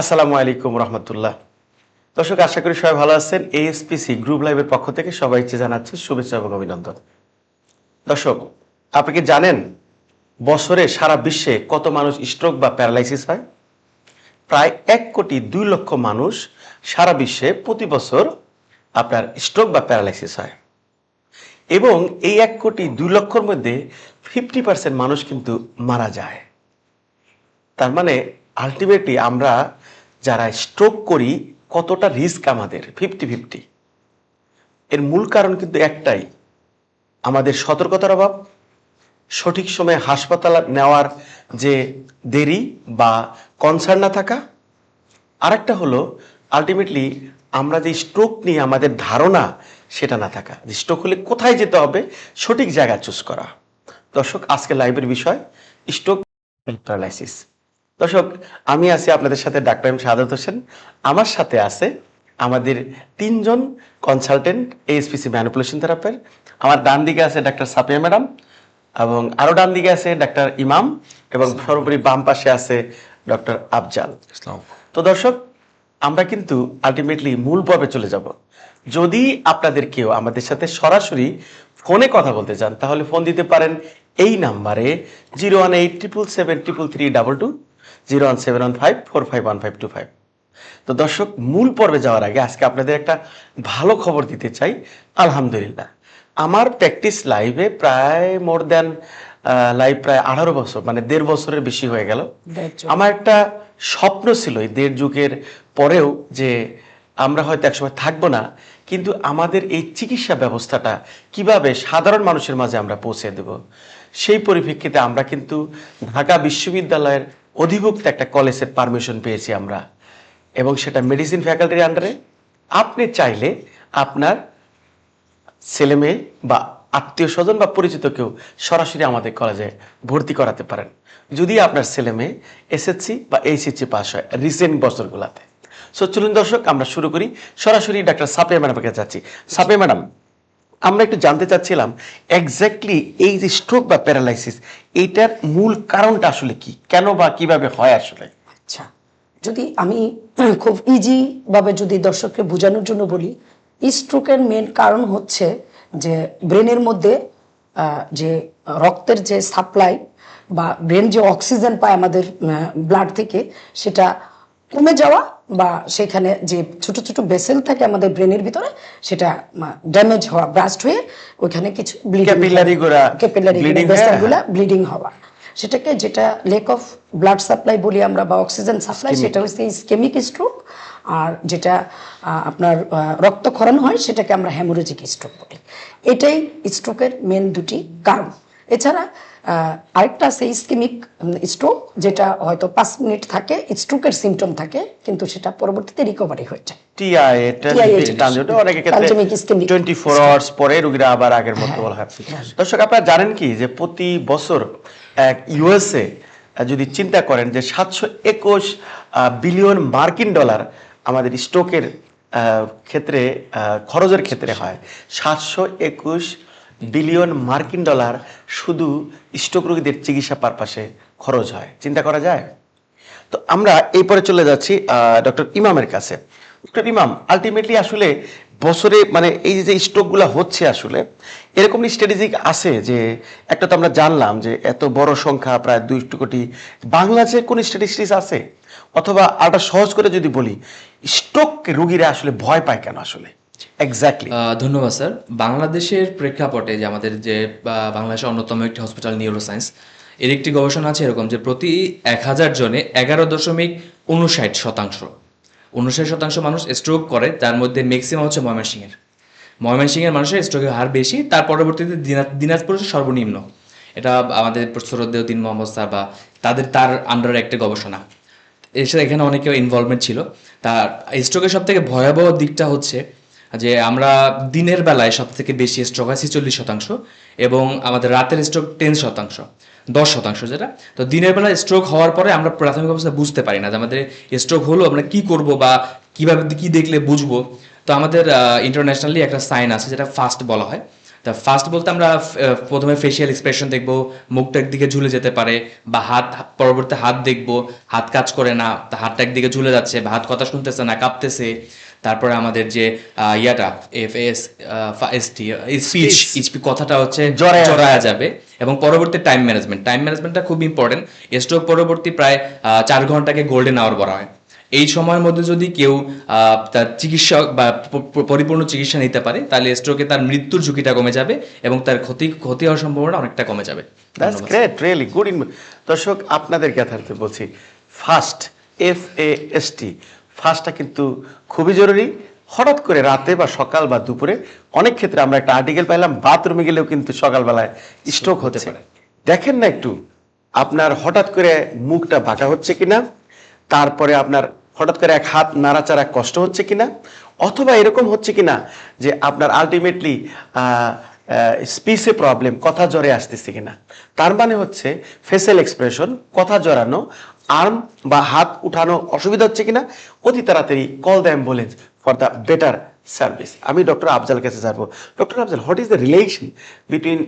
আসসালামু আলাইকুম রহমতুল্লাহ। দর্শক, আশা করি সবাই ভালো আছেন। এএসপিসি গ্রুপ লাইভের পক্ষ থেকে সবাই সবাইকে জানাচ্ছি শুভেচ্ছা এবং অভিনন্দন। দর্শক, আপনি কি জানেন বছরে সারা বিশ্বে কত মানুষ স্ট্রোক বা প্যারালাইসিস হয়? প্রায় এক কোটি দুই লক্ষ মানুষ সারা বিশ্বে প্রতি বছর আপনার স্ট্রোক বা প্যারালাইসিস হয়। এবং এই এক কোটি দুই লক্ষর মধ্যে ফিফটি পার্সেন্ট মানুষ কিন্তু মারা যায়। তার মানে আলটিমেটলি আমরা যারা স্ট্রোক করি কতটা রিস্ক আমাদের? ফিফটি ফিফটি এর মূল কারণ কিন্তু একটাই, আমাদের সতর্কতার অভাব। সঠিক সময়ে হাসপাতাল নেওয়ার যে দেরি বা কনসার্ন না থাকা। আরেকটা হলো আলটিমেটলি আমরা যে স্ট্রোক নিয়ে আমাদের ধারণা, সেটা না থাকা। যে স্ট্রোক হলে কোথায় যেতে হবে, সঠিক জায়গা চুজ করা। দর্শক আজকে লাইভের বিষয় স্ট্রোক প্যারালাইসিস দর্শক আমি আছি আপনাদের সাথে ডাক্তার এম সাদাত হোসেন। আমার সাথে আছে আমাদের তিনজন কনসালটেন্ট এএসপিসি ম্যানিপুলেশন থেরাপির আমার ডান দিকে আছে ডাক্তার সাপিয়া ম্যাডাম এবং আরও ডান দিকে আছে ডাক্তার ইমাম এবং সর্বোপরি বাম পাশে আছে ডক্টর আফজাল। ইসলাম। তো দর্শক আমরা কিন্তু আলটিমেটলি মূল পর্বে চলে যাব। যদি আপনাদের কেউ আমাদের সাথে সরাসরি ফোনে কথা বলতে চান তাহলে ফোন দিতে পারেন এই নাম্বারে zero one eight triple seven triple three double two. Zero one seven one five four five one five two five. তো দর্শক মূল পর্বে যাওয়ার আগে আজকে আপনাদের একটা ভালো খবর দিতে চাই। আলহামদুলিল্লাহ। আমার প্র্যাকটিস লাইভে প্রায় মোর দেন লাইভ প্রায় আঠারো বছর মানে দেড় বছরের বেশি হয়ে গেল। আমার একটা স্বপ্ন ছিল এই দেড় যুগের পরেও যে আমরা হয়তো একসময় থাকব না কিন্তু আমাদের এই চিকিৎসা ব্যবস্থাটা কীভাবে সাধারণ মানুষের মাঝে আমরা পৌঁছে দেব সেই পরিপ্রেক্ষিতে আমরা কিন্তু ঢাকা বিশ্ববিদ্যালয়ের অধিভুক্ত একটা কলেজের পারমিশন পেয়েছি আমরা। এবং সেটা মেডিসিন ফ্যাকাল্টির আন্ডারে আপনি চাইলে আপনার ছেলে মেয়ে বা আত্মীয় স্বজন বা পরিচিত কেউ সরাসরি আমাদের কলেজে ভর্তি করাতে পারেন। যদি আপনার ছেলে মেয়ে এসএসসি বা এইচএসসি পাস হয় রিসেন্ট বছরগুলোতে। সো চলুন দর্শক, আমরা শুরু করি। সরাসরি ডাক্তার সাপে ম্যাডামের কাছে যাচ্ছি। সাপে ম্যাডাম আমরা একটু জানতে চাচ্ছিলাম এক্স্যাক্টলি এই যে স্ট্রোক বা প্যারালাইসিস এইটার মূল কারণটা আসলে কি? কেন বা কীভাবে হয় আসলে? আচ্ছা যদি আমি খুব ইজি ভাবে যদি দর্শককে বোঝানোর জন্য বলি স্ট্রোকের মেন কারণ হচ্ছে যে ব্রেনের মধ্যে যে রক্তের যে সাপ্লাই বা ব্রেন যে অক্সিজেন পায় আমাদের ব্লাড থেকে, সেটা কমে যাওয়া বা সেখানে যে ছোট ছোট বেসেল থাকে আমাদের ব্রেনের ভিতরে সেটা ড্যামেজ হওয়া ব্রাস্ট হয়ে ওইখানে কিছু bleeding হয়ে, ব্লিডিং হওয়া। সেটাকে যেটা লেক অফ ব্লাড সাপ্লাই বলি আমরা বা অক্সিজেন সাপ্লাই সেটা হচ্ছে স্কেমিক স্ট্রোক আর যেটা আপনার রক্তক্ষরণ হয় সেটাকে আমরা হ্যামোরেজিক স্ট্রোক বলি। এটাই স্ট্রোকের মেন দুটি কারণ। এছাড়া আরেকটা আছে স্কেমিক স্ট্রোক যেটা হয়তো পাঁচ মিনিট থাকে স্ট্রোকের সিমটম থাকে কিন্তু সেটা পরবর্তীতে রিকভারি হয়ে যায়। টিআই। ক্ষেত্রে আওয়ার্স পরে রোগীরা আবার আগের মতো বলা হয়। দর্শক আপনারা জানেন কি যে প্রতি বছর এক ইউএসএ যদি চিন্তা করেন যে সাতশো একুশ বিলিয়ন মার্কিন ডলার আমাদের স্ট্রোকের ক্ষেত্রে খরচের ক্ষেত্রে হয় সাতশো একুশ বিলিয়ন মার্কিন ডলার শুধু স্ট্রোক রোগীদের চিকিৎসা পারপাসে খরচ হয়। চিন্তা করা যায়? তো আমরা এই পরে চলে যাচ্ছি ডক্টর ইমামের কাছে। ডক্টর ইমাম আলটিমেটলি আসলে বছরে মানে এই যে স্ট্রোকগুলো হচ্ছে আসলে, এরকম স্ট্র্যাটেজিক আছে যে, একটা তো আমরা জানলাম যে এত বড় সংখ্যা, প্রায় দুই কোটি। বাংলাদেশে কোন স্ট্যাটিস্টিক্স আছে? অথবা আরেকটা সহজ করে যদি বলি স্ট্রোক রুগীরা আসলে ভয় পায় কেন আসলে? এক্স্যাক্টলি ধন্যবাদ, স্যার। বাংলাদেশের প্রেক্ষাপটে যে আমাদের যে বাংলাদেশের অন্যতম একটি হসপিটাল নিউরোসায়েন্স এর একটি গবেষণা আছে এরকম যে প্রতি এক হাজার জনে এগারো দশমিক উনষাট শতাংশ উনষাট শতাংশ মানুষ স্ট্রোক করে তার মধ্যে ম্যাক্সিমাম হচ্ছে ময়মনসিংহের। ময়মনসিংহের মানুষের স্ট্রোকের হার বেশি, তার পরবর্তীতে দিনা- দিনাজপুর সর্বনিম্ন। এটা আমাদের শ্রদ্ধেয় দিন মোহাম্মদ স্যার বা তাদের, তার আন্ডারে একটা গবেষণা। সাথে এখানে অনেকেও ইনভলভমেন্ট ছিল। তার স্ট্রোকের সব থেকে ভয়াবহ দিকটা হচ্ছে যে আমরা দিনের বেলায় সব থেকে বেশি স্ট্রোক হয় ছেচল্লিশ শতাংশ এবং আমাদের রাতের স্ট্রোক টেন শতাংশ, দশ শতাংশ যেটা। তো দিনের বেলা স্ট্রোক হওয়ার পরে আমরা প্রাথমিক অবস্থা বুঝতে পারি না যে আমাদের স্ট্রোক হলো আমরা কি করব বা কীভাবে কি দেখলে বুঝব। তো আমাদের ইন্টারন্যাশনালি একটা সাইন আছে যেটা ফাস্ট বলা হয়। তা ফার্স্ট বলতে আমরা প্রথমে ফেসিয়াল এক্সপ্রেশন দেখব, মুখটা একদিকে ঝুলে যেতে পারে বা হাত পরবর্তী হাত দেখব, হাত কাজ করে না হাতটা একদিকে ঝুলে যাচ্ছে বা হাত কথা শুনতেছে না, কাঁপতেছে। তারপরে আমাদের যে ইয়াটা এফ এস এস স্পিচ কথাটা হচ্ছে জড়ায়া যাবে। এবং পরবর্তী টাইম ম্যানেজমেন্ট টাইম ম্যানেজমেন্টটা খুব ইম্পর্টেন্ট স্ট্রোক পরবর্তী প্রায় চার ঘন্টাকে গোল্ডেন আওয়ার বলা হয়। এই সময়ের মধ্যে যদি কেউ তার চিকিৎসা বা পরিপূর্ণ চিকিৎসা নিতে পারে তাহলে স্ট্রোকে তার মৃত্যুর ঝুঁকিটা কমে যাবে এবং তার ক্ষতি ক্ষতি হওয়ার সম্ভাবনা অনেকটা কমে যাবে। That's great really good in দর্শক আপনাদের বলছি first F A S T ফার্স্টটা কিন্তু খুবই জরুরি। হঠাৎ করে রাতে বা সকাল বা দুপুরে অনেক ক্ষেত্রে আমরা একটা আর্টিকেল পাইলাম বাথরুমে গেলেও কিন্তু সকালবেলায় স্ট্রোক হচ্ছে দেখেন না একটু, আপনার হঠাৎ করে মুখটা বাঁকা হচ্ছে কিনা, তারপরে আপনার হঠাৎ করে এক হাত নাড়াচাড়া কষ্ট হচ্ছে কিনা, অথবা এরকম হচ্ছে কিনা যে আপনার আলটিমেটলি স্পিচে প্রবলেম কথা জ্বরে আসতেছে কিনা। তার মানে হচ্ছে ফেসিয়াল এক্সপ্রেশন কথা জড়ানো আর্ম বা হাত উঠানো অসুবিধা হচ্ছে কিনা? অতি তাড়াতাড়ি call the ambulance for the better service আমি ডক্টর আফজাল কাছে যাব। Doctor Afzal what is the relation between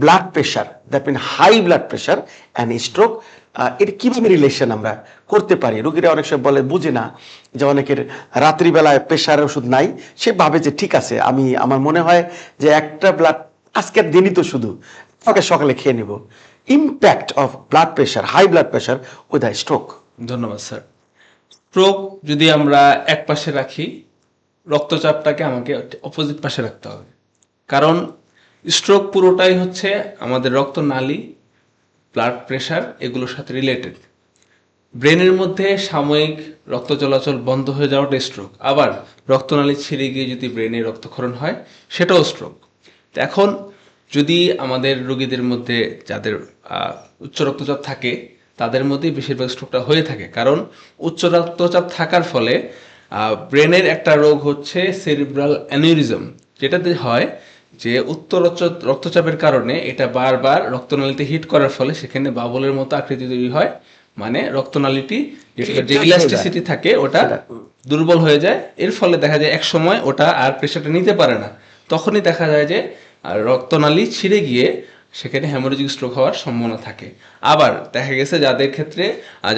blood pressure that mean high blood pressure and stroke এর কীভাবে রিলেশন আমরা করতে পারি? রুগীরা অনেক সময় বলে, বুঝে না যে অনেকের রাত্রিবেলায় প্রেশার ওষুধ নাই। সে ভাবে যে ঠিক আছে, আমি, আমার মনে হয় যে একটা ব্লাড আজকের দিনই তো শুধু ওকে সকালে খেয়ে নেব। Impact of blood pressure high blood pressure with a stroke ধন্যবাদ, স্যার। স্ট্রোক যদি আমরা এক পাশে রাখি, রক্তচাপটাকে আমাকে অপোজিট পাশে রাখতে হবে। কারণ স্ট্রোক পুরোটাই হচ্ছে আমাদের রক্তনালী ব্লাড প্রেশার এগুলোর সাথে রিলেটেড ব্রেনের মধ্যে সাময়িক রক্ত চলাচল বন্ধ হয়ে যাওয়াটা স্ট্রোক আবার রক্তনালী ছিঁড়ে গিয়ে যদি ব্রেনে রক্তক্ষরণ হয়, সেটাও স্ট্রোক এখন যদি আমাদের রোগীদের মধ্যে যাদের উচ্চ রক্তচাপ থাকে তাদের মধ্যেই বেশিরভাগ স্ট্রোকটা হয়ে থাকে। কারণ উচ্চ রক্তচাপ থাকার ফলে ব্রেনের একটা রোগ হচ্ছে সেরিব্রাল অ্যানিউরিজম যেটাতে হয় যে উচ্চ রক্ত- রক্তচাপের কারণে এটা বারবার রক্তনালীতে হিট করার ফলে সেখানে বাবলের মতো আকৃতি তৈরি হয়। মানে রক্তনালীটি যে- ইলাস্টিসিটি থাকে ওটা দুর্বল হয়ে যায়। এর ফলে দেখা যায় এক সময় ওটা আর প্রেশারটা নিতে পারে না। তখনই দেখা যায় যে রক্তনালী ছিঁড়ে গিয়ে সেখানে হ্যামোরেজিক স্ট্রোক হওয়ার সম্ভাবনা থাকে। আবার দেখা গেছে যাদের ক্ষেত্রে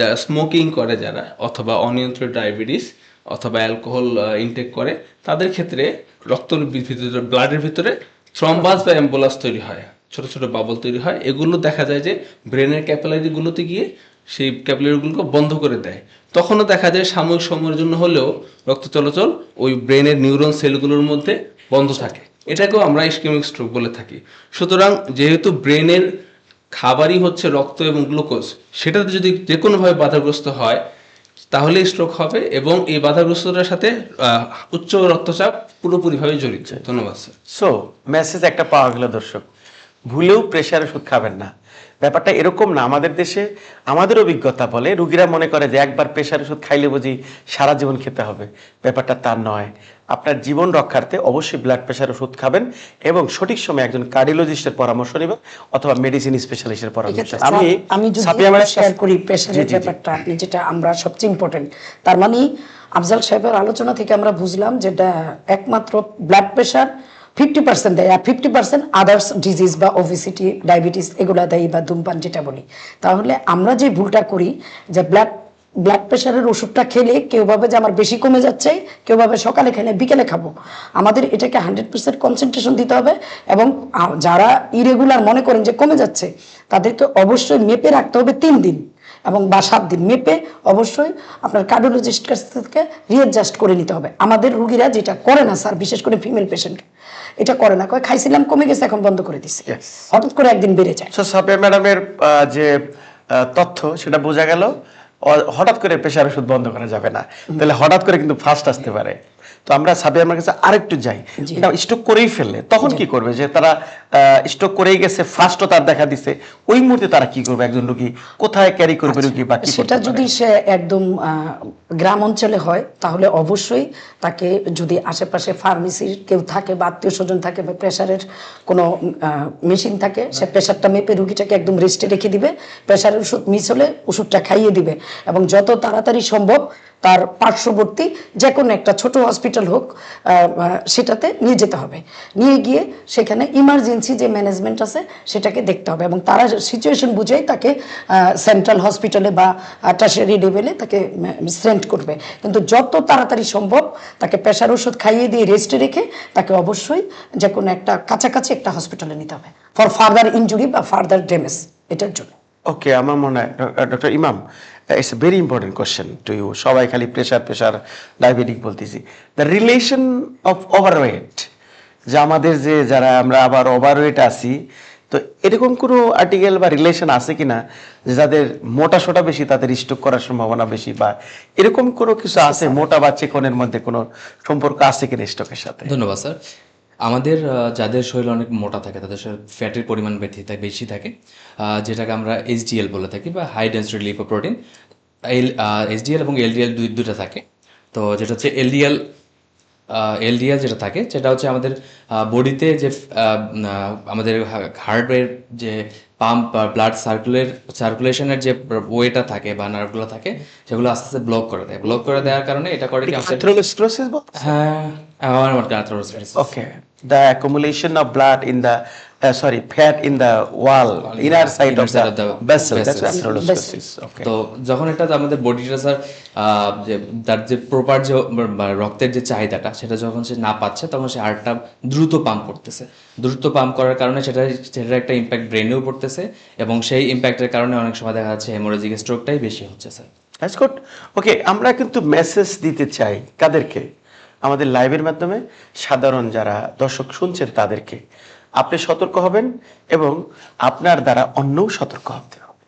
যারা স্মোকিং করে যারা, অথবা অনিয়ন্ত্রিত ডায়াবেটিস অথবা অ্যালকোহল ইনটেক করে, তাদের ক্ষেত্রে রক্তের ভিতরে ব্লাডের ভিতরে থ্রম্বাস বা অ্যাম্বুলাস তৈরি হয়। ছোট ছোট বাবল তৈরি হয়। এগুলো দেখা যায় যে ব্রেনের ক্যাপিলারিগুলোতে গিয়ে সেই ক্যাপিলারিগুলোকে বন্ধ করে দেয়। তখনও দেখা যায় সাময়িক সময়ের জন্য হলেও রক্ত চলাচল ওই ব্রেনের নিউরন সেলগুলোর মধ্যে বন্ধ থাকে। এটাকেও আমরা ইস্কেমিক স্ট্রোক বলে থাকি। সুতরাং যেহেতু ব্রেনের খাবারই হচ্ছে রক্ত এবং গ্লুকোজ, সেটাতে যদি যে কোনোভাবে বাধাগ্রস্ত হয় তাহলে স্ট্রোক হবে এবং এই বাধাগ্রস্ততার সাথে উচ্চ রক্তচাপ পুরোপুরিভাবে জড়িত। ধন্যবাদ স্যার সো মেসেজ একটা পাওয়া গেল, দর্শক। ভুলেও প্রেশার ওষুধ খাবেন না। ব্যাপারটা এরকম না। আমাদের দেশে আমাদের অভিজ্ঞতা বলে রুগীরা মনে করে যে একবার প্রেশার ওষুধ খাইলে বুঝি সারা জীবন খেতে হবে। ব্যাপারটা তার নয়। আপনার জীবন রক্ষার্থে অবশ্যই ব্লাড প্রেশার ওষুধ খাবেন এবং সঠিক সময় একজন কার্ডিওলজিস্টের পরামর্শ নেবেন অথবা মেডিসিন স্পেশালিস্টের পরামর্শ আমি আমি যদি শেয়ার করি প্রেশারের। ব্যাপারটা আপনি যেটা আমরা সবচেয়ে ইম্পর্টেন্ট তার মানে আফজাল সাহেবের আলোচনা থেকে আমরা বুঝলাম যেটা একমাত্র ব্লাড প্রেশার ফিফটি পার্সেন্ট দেয় আর ফিফটি পার্সেন্ট আদার্স ডিজিজ বা ওবিসিটি ডায়াবেটিস এগুলা দেয় বা ধূমপান যেটা বলি। তাহলে আমরা যে ভুলটা করি যে ব্লাড ব্লাড প্রেশারের ওষুধটা খেলে কেউ ভাবে যে আমার বেশি কমে যাচ্ছে কেউ ভাবে সকালে খেলে বিকেলে খাব। আমাদের এটাকে হান্ড্রেড পার্সেন্ট কনসেন্ট্রেশন দিতে হবে এবং যারা ইরেগুলার মনে করেন যে কমে যাচ্ছে তাদেরকে অবশ্যই মেপে রাখতে হবে তিন দিন এবং বা সাত দিন। মেপে অবশ্যই আপনার কার্ডিওলজিস্ট কাছ থেকে রিঅ্যাডজাস্ট করে নিতে হবে। আমাদের রুগীরা যেটা করে না স্যার বিশেষ করে ফিমেল পেশেন্ট এটা করে না। কয় খাইছিলাম কমে গেছে এখন বন্ধ করে দিছি। Yes. হঠাৎ করে একদিন বেড়ে যায়। সো ম্যাডামের যে তথ্য সেটা বোঝা গেল। হঠাৎ করে প্রেশার ওষুধ বন্ধ করা যাবে না। তাহলে হঠাৎ করে কিন্তু ফার্স্ট আসতে পারে। তো আমরা সাবিয়ার আমার কাছে আরেকটু যাই। স্টক করেই ফেললে। তখন কি করবে যে তারা স্ট্রোক করেই গেছে ফার্স্টও তার দেখা দিছে। ওই মুহূর্তে তারা কি করবে একজন রোগী? কোথায় ক্যারি করবে রোগী বা সেটা যদি সে একদম গ্রাম অঞ্চলে হয় তাহলে অবশ্যই তাকে যদি আশেপাশে ফার্মেসির কেউ থাকে বা আত্মীয় স্বজন থাকে বা প্রেশারের কোনো মেশিন থাকে সে প্রেশারটা মেপে রুগীটাকে একদম রেস্টে রেখে দিবে প্রেশারের ওষুধ মিস হলে ওষুধটা খাইয়ে দিবে এবং যত তাড়াতাড়ি সম্ভব তার পার্শ্ববর্তী যে কোনো একটা ছোট হসপিটাল হোক সেটাতে নিয়ে যেতে হবে। নিয়ে গিয়ে সেখানে ইমার্জেন্সি যে ম্যানেজমেন্ট আছে, সেটাকে দেখতে হবে এবং তারা সিচুয়েশন বুঝেই তাকে সেন্ট্রাল হসপিটালে বা টার্সারি লেভেলে তাকে সেন্ড করবে। কিন্তু যত তাড়াতাড়ি সম্ভব তাকে প্রেশার ওষুধ খাইয়ে দিয়ে রেস্টে রেখে তাকে অবশ্যই যে কোনো একটা কাছাকাছি একটা হসপিটালে নিতে হবে ফর ফার্দার ইনজুরি বা ফার্দার ড্যামেজ এটার জন্য। ওকে আমার মনে হয় doctor Imam it's a very important question to you সবাই খালি প্রেশার প্রেশার ডায়াবেটিক বলতেছি। দ্য রিলেশন অফ ওভারওয়েট যে আমাদের যে যারা আমরা আবার ওভারওয়েট আছি, তো এরকম কোনো আর্টিকেল বা রিলেশন আছে কিনা যে যাদের মোটা সোটা বেশি, তাদের স্ট্রোক করার সম্ভাবনা বেশি বা এরকম কোনো কিছু আছে? মোটা বা চিকনের মধ্যে কোনো সম্পর্ক আছে কিনা স্ট্রোকের সাথে? ধন্যবাদ, স্যার। আমাদের যাদের শরীর অনেক মোটা থাকে, তাদের শরীর ফ্যাটের পরিমাণ বেশি থাকে বেশি থাকে যেটাকে আমরা এইচডিএল বলে থাকি বা high density lipoprotein L HDL এবং এলডিএল দুই দুটো থাকে। তো যেটা হচ্ছে এলডিএল এলডিএল যেটা থাকে সেটা হচ্ছে আমাদের বডিতে যে আমাদের হার্টের যে পাম্প ব্লাড সার্কুলের সার্কুলেশনের যে ওয়েটা থাকে বা নার্ভগুলো থাকে সেগুলো আস্তে আস্তে ব্লক করে দেয়। ব্লক করে দেওয়ার কারণে এটা করে কি আর্থ্রোস্ক্লেরোসিস হ্যাঁ আমার আমার atherosclerosis okay the accumulation of blood in the, uh, sorry, fat in the wall, inner side Inner of side of the the vessel, that's vessels. okay. তো যখন এটা আমাদের বডিটা স্যার যে তার যে প্রপার যে রক্তের যে চাহিদাটা সেটা যখন সে না পাচ্ছে তখন সে হার্টটা দ্রুত পাম্প করতেছে। দ্রুত পাম্প করার কারণে সেটা সেটার একটা ইম্প্যাক্ট ব্রেনেও পড়তেছে এবং সেই ইম্প্যাক্টের কারণে অনেক সময় দেখা যাচ্ছে হেমোরেজিক স্ট্রোকটাই বেশি হচ্ছে স্যার That's good. Okay, আমরা কিন্তু মেসেজ দিতে চাই কাদেরকে? আমাদের লাইভের মাধ্যমে সাধারণ যারা দর্শক শুনছেন তাদেরকে। আপনি সতর্ক হবেন এবং আপনার দ্বারা অন্যও সতর্ক হতে হবে।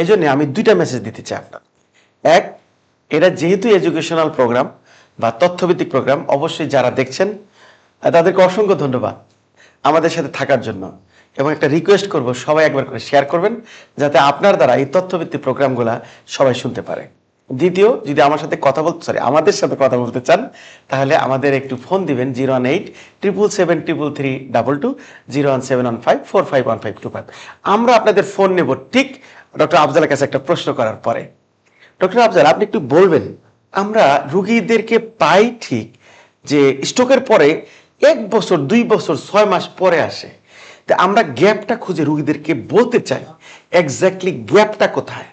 এই জন্য আমি দুইটা মেসেজ দিতে চাই আপনার। এক এটা যেহেতু এডুকেশনাল প্রোগ্রাম বা তথ্যভিত্তিক প্রোগ্রাম অবশ্যই যারা দেখছেন, তাদেরকে অসংখ্য ধন্যবাদ আমাদের সাথে থাকার জন্য। এবং একটা রিকোয়েস্ট করব, সবাই একবার করে শেয়ার করবেন, যাতে আপনার দ্বারা এই তথ্যভিত্তিক প্রোগ্রামগুলা সবাই শুনতে পারে। দ্বিতীয়, যদি আমার সাথে কথা বলতে সরি আমাদের সাথে কথা বলতে চান, তাহলে আমাদের একটু ফোন দিবেন zero one eight triple seven triple three double two, zero one seven one five four five one five two five. আমরা আপনাদের ফোন নেব ঠিক ডক্টর আফজালের কাছে একটা প্রশ্ন করার পরে। ডক্টর আফজাল, আপনি একটু বলবেন, আমরা রুগীদেরকে পাই ঠিক যে স্ট্রোকের পরে এক বছর, দুই বছর, ছয় মাস পরে আসে। তা আমরা গ্যাপটা খুঁজে রুগীদেরকে বলতে চাই, এক্স্যাক্টলি গ্যাপটা কোথায়?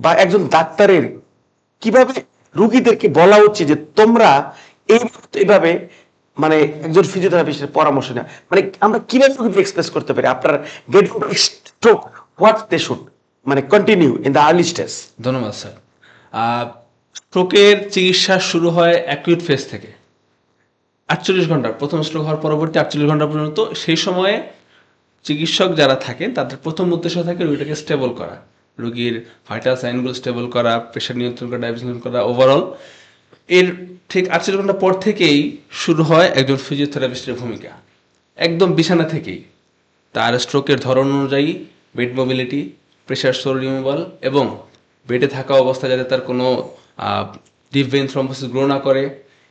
বা একজন ডাক্তারের কীভাবে রুগীদেরকে বলা উচিত যে তোমরা এই এইভাবে মানে একজন ফিজিওথেরাপিস্টের পরামর্শ নেওয়া মানে আমরা কীভাবে রুগীকে এক্সপ্রেস করতে পারি? আপনার get stroke what they should মানে continue in the early stage ধন্যবাদ, স্যার। স্ট্রোকের চিকিৎসা শুরু হয় অ্যাকিউট ফেজ থেকে। আটচল্লিশ ঘণ্টা। প্রথম স্ট্রোক হওয়ার পরবর্তী আটচল্লিশ ঘণ্টা পর্যন্ত সেই সময়ে চিকিৎসক যারা থাকেন, তাদের প্রথম উদ্দেশ্য থাকে রোগীটাকে স্টেবল করা। রোগীর ভাইটাল সাইনগুলো স্টেবল করা প্রেশার নিয়ন্ত্রণ করা ডায়াবেটিস নিয়ন্ত্রণ করা ওভারঅল এর ঠিক আটচল্লিশ ঘণ্টা পর থেকেই শুরু হয় একজন ফিজিওথেরাপিস্টের ভূমিকা। একদম বিছানা থেকেই। তার স্ট্রোকের ধরন অনুযায়ী bed mobility pressure sore removal এবং বেডে থাকা অবস্থা যাতে তার কোনো ডিপ ভেন থ্রম্বোসিস গ্রো না করে,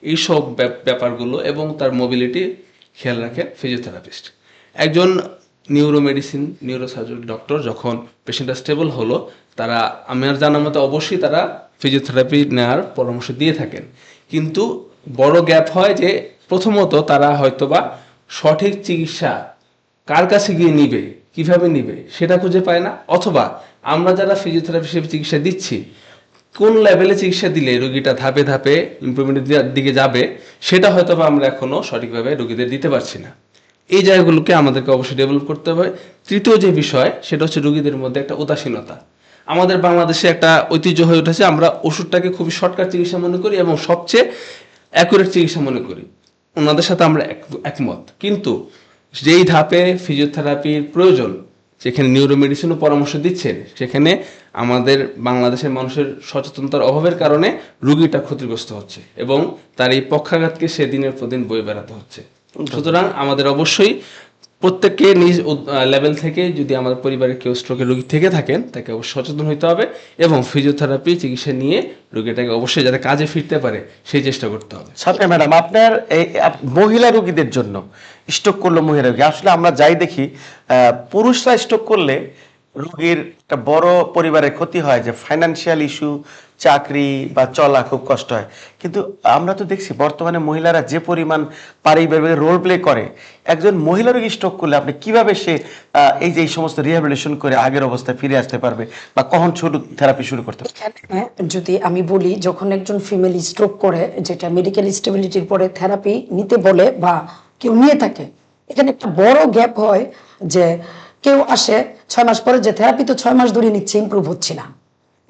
এইসব ব্যাপারগুলো এবং তার মোবিলিটি খেয়াল রাখেন ফিজিওথেরাপিস্ট একজন নিউরোমেডিসিন নিউরোসার্জন ডক্টর যখন পেশেন্টটা স্টেবল হলো, তারা আমার জানার মতো অবশ্যই তারা ফিজিওথেরাপি নেওয়ার পরামর্শ দিয়ে থাকেন। কিন্তু বড় গ্যাপ হয় যে প্রথমত তারা হয়তোবা সঠিক চিকিৎসা কার কাছে গিয়ে নিবে, কীভাবে নিবে, সেটা খুঁজে পায় না। অথবা আমরা যারা ফিজিওথেরাপি হিসেবে চিকিৎসা দিচ্ছি, কোন লেভেলে চিকিৎসা দিলে রোগীটা ধাপে ধাপে ইমপ্রুভমেন্টের দিকে যাবে, সেটা হয়তো আমরা এখনও সঠিকভাবে রোগীদের দিতে পারছি না। এই জায়গাগুলোকে আমাদেরকে অবশ্যই ডেভেলপ করতে হবে। তৃতীয় যে বিষয়, সেটা হচ্ছে রোগীদের মধ্যে একটা উদাসীনতা। আমাদের বাংলাদেশে একটা ঐতিহ্য হয়ে উঠেছে, আমরা ওষুধটাকে খুবই শর্টকাট চিকিৎসা মনে করি এবং সবচেয়ে অ্যাকুরেট চিকিৎসা মনে করি। ওনাদের সাথে আমরা এক- একমত। কিন্তু যেই ধাপে ফিজিওথেরাপির প্রয়োজন, যেখানে নিউরোমেডিসিনও পরামর্শ দিচ্ছেন সেখানে আমাদের বাংলাদেশের মানুষের সচেতনতার অভাবের কারণে রুগীটা ক্ষতিগ্রস্ত হচ্ছে এবং তার এই পক্ষাঘাতকে সে দিনের পর দিন বয়ে বেড়াতে হচ্ছে। সুতরাং আমাদের অবশ্যই প্রত্যেককে নিজ লেভেল থেকে যদি আমাদের পরিবারের কেউ স্ট্রোকের রোগী থেকে থাকেন, তাকে অবশ্যই সচেতন হতে হবে এবং ফিজিওথেরাপি চিকিৎসা নিয়ে রোগীটাকে অবশ্যই যাতে কাজে ফিরতে পারে, সেই চেষ্টা করতে হবে। সাথে ম্যাডাম আপনার এই মহিলা রোগীদের জন্য স্ট্রোক করল মহিলা রোগী। আসলে আমরা যাই দেখি পুরুষরা স্ট্রোক করলে রোগীর একটা বড় পরিবারের ক্ষতি হয় যে ফাইনান্সিয়াল ইস্যু চাকরি বা চলা খুব কষ্ট হয়। কিন্তু আমরা তো দেখছি বর্তমানে মহিলারা যে পরিমাণ পারিবারিক রোল প্লে করে, একজন মহিলা রোগী স্ট্রোক করলে আপনি কীভাবে সে এই যে এই সমস্ত রিহ্যাবিলিটেশন করে আগের অবস্থায় ফিরে আসতে পারবে বা কখন শুরু থেরাপি শুরু করতে পারবে? যদি আমি বলি, যখন একজন ফিমেল স্ট্রোক করে, যেটা মেডিকেল স্টেবিলিটির পরে থেরাপি নিতে বলে বা কেউ নিয়ে থাকে, এখানে একটা বড় গ্যাপ হয় যে কেউ আসে ছয় মাস পরে যে থেরাপি তো ছয় মাস ধরে নিচ্ছে ইমপ্রুভ হচ্ছে না।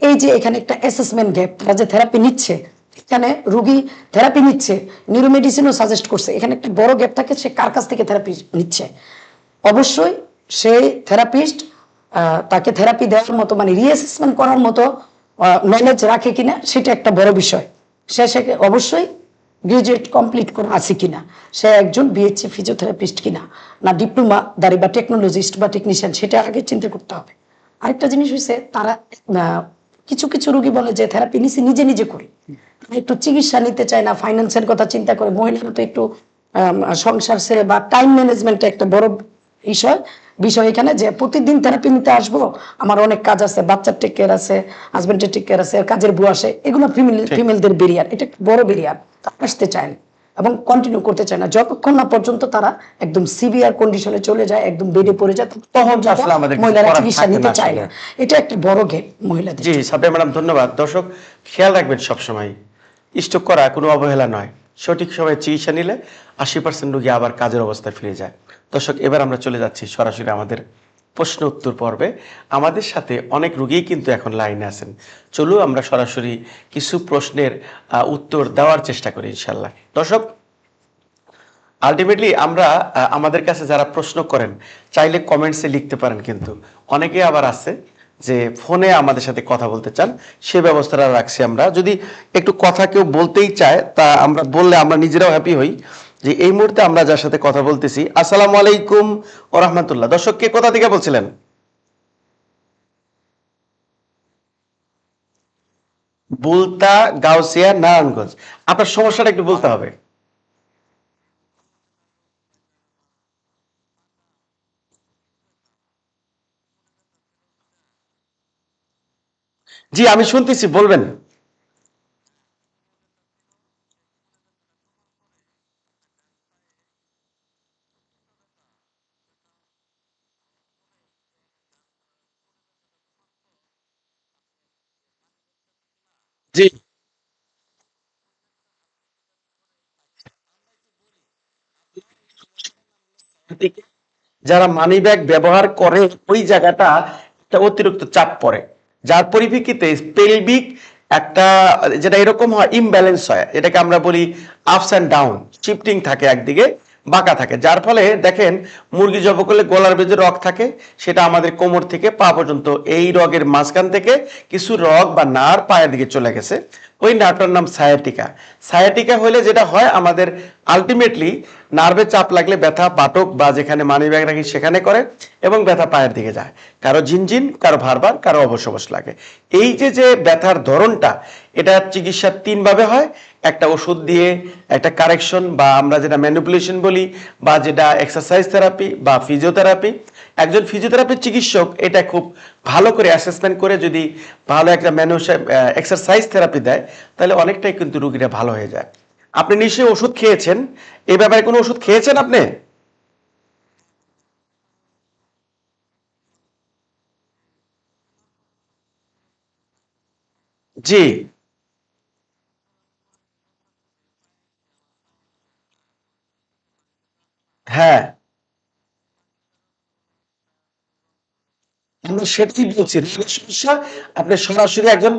এই যে এখানে একটা অ্যাসেসমেন্ট গ্যাপ তারা যে থেরাপি নিচ্ছে, এখানে রুগী থেরাপি নিচ্ছে নিউরোমেডিসিনও সাজেস্ট করছে। এখানে একটা বড় গ্যাপ থাকে, সে কার কাছ থেকে থেরাপি নিচ্ছে? অবশ্যই সেই থেরাপিস্ট তাকে থেরাপি দেওয়ার মতো মানে রিঅ্যাসেসমেন্ট করার মতো নলেজ রাখে কিনা, সেটা একটা বড় বিষয়। সে সে অবশ্যই গ্রাজুয়েট কমপ্লিট করে আছে কিনা, সে একজন বিএসসি ফিজিওথেরাপিস্ট কিনা, না ডিপ্লোমা দাঁড়ি বা টেকনোলজিস্ট বা টেকনিশিয়ান সেটা আগে চিন্তা করতে হবে। আরেকটা জিনিস হয়েছে তারা কিছু কিছু রোগী বলে যে থেরাপি নিচে নিজে নিজে করি। একটু চিকিৎসা নিতে চায় না ফাইন্যান্সের কথা চিন্তা করে মহিলারা তো একটু সংসার ছেড়ে বা টাইম ম্যানেজমেন্ট একটা বড় বিষয় বিষয় এখানে যে প্রতিদিন থেরাপি নিতে আসব আমার অনেক কাজ আছে বাচ্চার টেক কেয়ার আছে হাজবেন্ডের টেক কেয়ার আছে কাজের বউ আসে এগুলো ফিমেল ফিমেলদের বেরিয়ার এটা বড় বেরিয়ার আসতে চায় না। এবং কন্টিনিউ করতে চায় না। যতক্ষণ না পর্যন্ত তারা একদম সিভিয়ার কন্ডিশনে চলে যায় একদম বেডে পড়ে যায় তখন মহিলারা চিকিৎসা নিতে চায় না। এটা একটা বড় গেপ মহিলাদের জি সাবিয়া ম্যাডাম ধন্যবাদ। দর্শক খেয়াল রাখবেন সবসময় স্ট্রোক করা কোনো অবহেলা নয়। সঠিক সময়ে চিকিৎসা নিলে আশি পার্সেন্ট রোগী আবার কাজের অবস্থায় ফিরে যায়। দর্শক এবার আমরা চলে যাচ্ছি সরাসরি আমাদের প্রশ্ন উত্তর পর্বে। আমাদের সাথে অনেক রোগীই কিন্তু এখন লাইনে আছেন। চলু আমরা সরাসরি কিছু প্রশ্নের উত্তর দেওয়ার চেষ্টা করি ইনশাল্লাহ দর্শক আলটিমেটলি আমরা আমাদের কাছে যারা প্রশ্ন করেন, চাইলে কমেন্টসে লিখতে পারেন কিন্তু। অনেকে আবার আছে যে ফোনে আমাদের সাথে কথা বলতে চান, সে ব্যবস্থাটা রাখছি আমরা। যদি একটু কথা কেউ বলতেই চায়, তা আমরা বললে আমরা নিজেরাও হ্যাপি হই। যে এই মুহূর্তে আমরা যার সাথে কথা বলতেছি, আসসালামু আলাইকুম ও রহমতুল্লাহ। দর্শক, কে কোথা থেকে বলছিলেন? বুলতা গাউসিয়া, নারায়ণগঞ্জ। আপনার সমস্যাটা একটু বলতে হবে। জি, আমি শুনতেছি, বলবেন। যারা মানি ব্যাগ ব্যবহার করে, ওই জায়গাটা একটা অতিরিক্ত চাপ পড়ে। যার পরিপ্রেক্ষিতে পেলভিক একটা, যেটা এরকম হয় ইমব্যালেন্স হয়। এটাকে আমরা বলি আপস অ্যান্ড ডাউন শিফটিং থাকে একদিকে। বাঁকা থাকে। যার ফলে দেখেন, মুরগি জব করলে গলার বেজে রগ থাকে, সেটা আমাদের কোমর থেকে পা পর্যন্ত এই রগের মাঝখান থেকে কিছু রগ বা নার পায়ের দিকে চলে গেছে। ওই নারটার নাম সায়াটিকা সায়াটিকা হলে যেটা হয়, আমাদের আলটিমেটলি নার্ভে চাপ লাগলে ব্যথা, বাটক বা যেখানে মানি ব্যাগ রাখি সেখানে করে এবং ব্যথা পায়ের দিকে যায়। কারও ঝিনঝিন, কারও ভারবার, কারও অবশ্য লাগে। এই যে যে ব্যথার ধরনটা, এটা চিকিৎসা তিনভাবে হয়। একটা ওষুধ দিয়ে, একটা কারেকশন বা আমরা যেটা ম্যানিপুলেশন বলি বা যেটা এক্সারসাইজ থেরাপি বা ফিজিওথেরাপি একজন ফিজিওথেরাপির চিকিৎসক এটা খুব ভালো করে অ্যাসেসমেন্ট করে যদি ভালো একটা ম্যানু এক্সারসাইজ থেরাপি দেয়, তাহলে অনেকটাই কিন্তু রুগীরা ভালো হয়ে যায়। আপনি নিশ্চয়ই ওষুধ খেয়েছেন। এই ব্যাপারে কোনো ওষুধ খেয়েছেন আপনি? জি হ্যাঁ আমরা সেটাই বলছি সমস্যা আপনি সরাসরি একজন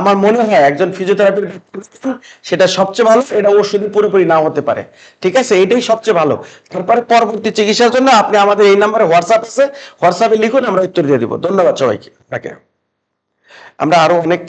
আমার মনে হয় একজন ফিজিওথেরাপির সেটা সবচেয়ে ভালো এটা ওষুধে পুরোপুরি না হতে পারে। ঠিক আছে? এটাই সবচেয়ে ভালো। তারপরে পরবর্তী চিকিৎসার জন্য আপনি আমাদের এই নাম্বারে হোয়াটসঅ্যাপ আছে। হোয়াটসঅ্যাপে লিখুন আমরা উত্তর দিয়ে দিব। ধন্যবাদ সবাইকে। আপনাকে আমরা আরও অনেক